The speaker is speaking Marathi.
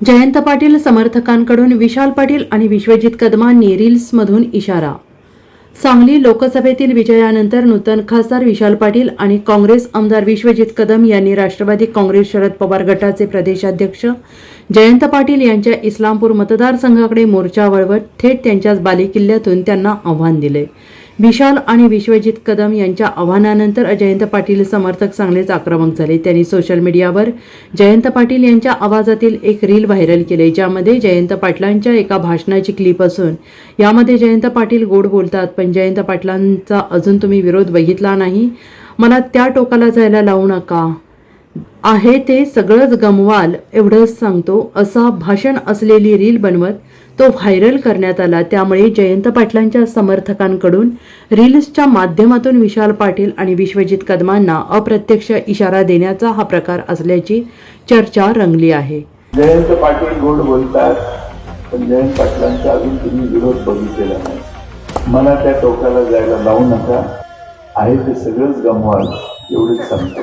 जयंत पाटील समर्थकांकडून विशाल पाटील आणि विश्वजित कदमांनी रील्समधून इशारा. सांगली लोकसभेतील विजयानंतर नूतन खासदार विशाल पाटील आणि काँग्रेस आमदार विश्वजित कदम यांनी राष्ट्रवादी काँग्रेस शरद पवार गटाचे प्रदेशाध्यक्ष जयंत पाटील यांच्या इस्लामपूर मतदारसंघाकडे मोर्चा वळवत थेट त्यांच्याच बालेकिल्ल्यातून त्यांना आव्हान दिले. विशाल आणि विश्वजित कदम यांच्या आव्हानानंतर जयंत पाटील समर्थक चांगलेच आक्रमक झाले. त्यांनी सोशल मीडियावर जयंत पाटील यांच्या आवाजातील एक रील व्हायरल केले ज्यामध्ये जयंत पाटलांच्या एका भाषणाची क्लिप असून यामध्ये जयंत पाटील गोड बोलतात पण जयंत पाटलांचा अजून तुम्ही विरोध बघितला नाही. मला त्या टोकाला जायला लावू नका. आहे ते सगळंच गमवाल एवढंच सांगतो असा भाषण असलेली रील बनवत तो व्हायरल करण्यात आला. त्यामुळे जयंत पाटलांच्या समर्थकांकडून रील्सच्या माध्यमातून विशाल पाटील आणि विश्वजित कदमांना अप्रत्यक्ष इशारा देण्याचा हा प्रकार असल्याची चर्चा रंगली आहे. जयंत पाटील गोड बोलतात पण जयंत पाटलांचा अजून तुम्ही विरोध बघितलेला नाही. मला त्या टोकाला जायला लावू नका. आहे ते सगळंच गमवाल एवढेच सांगतो.